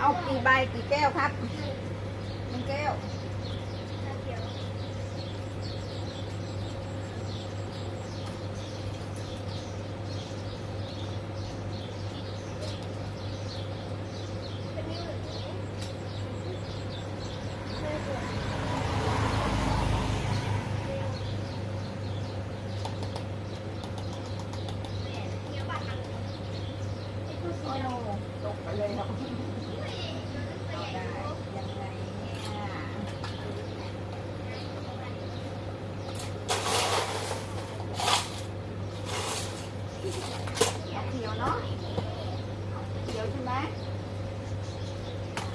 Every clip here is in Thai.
เอากี่ใบกี่แก้วครับหนึ่งแก้วตกไปเลยครับเอาได้ยังไงเนี่ย เนาะเขียวใช่ไหม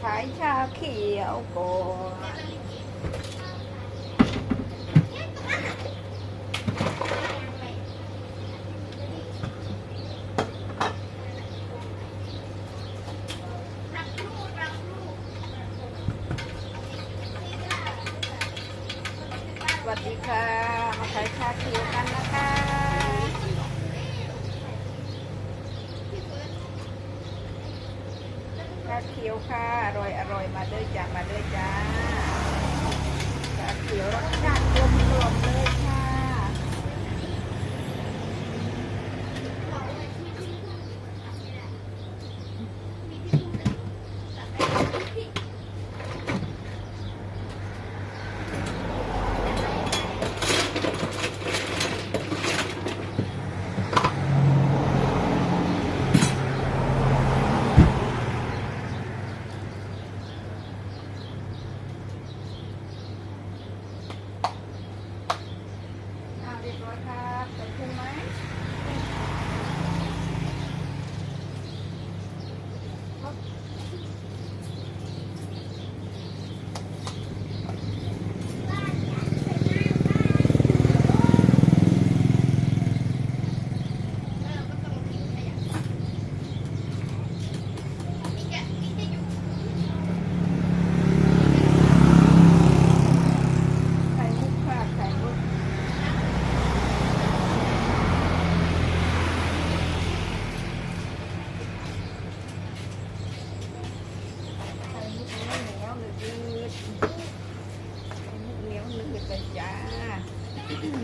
ขายชาเขียวก่อนสวัสดีค่ะ มาขายชาเขียวกันนะคะ ชา เขียวค่ะอร่อยอร่อยมาเลยจ้ามาเลยจ้า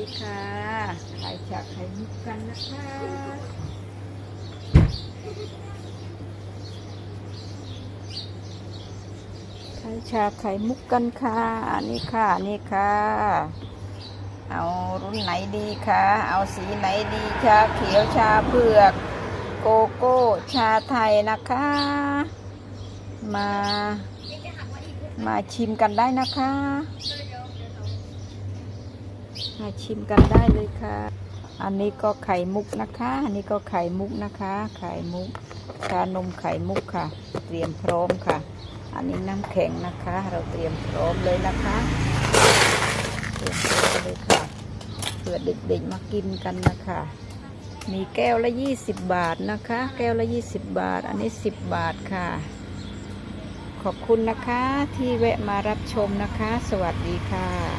ดีค่ะขายจากไข่มุกกันนะคะขายชาไข่มุกกันค่ะ นี่ค่ะ นี่ค่ะ เอารุ่นไหนดีคะ เอาสีไหนดีชาเขียวชาเผือก โกโก้ ชาไทยนะคะ มา มาชิมกันได้นะคะ มาชิมกันได้เลยค่ะ อันนี้ก็ไข่มุกนะคะ อันนี้ก็ไข่มุกนะคะ ไข่มุกชานมไข่มุกค่ะ เตรียมพร้อมค่ะ อันนี้น้ำแข็งนะคะ เราเตรียมพร้อมเลยนะคะเตรียมพร้อมเลยค่ะเผื่อเด็กๆมากินกันนะคะมีแก้วละ20บาทนะคะ แก้วละ20บาท อันนี้10บาทค่ะ ขอบคุณนะคะที่แวะมารับชมนะคะ สวัสดีค่ะ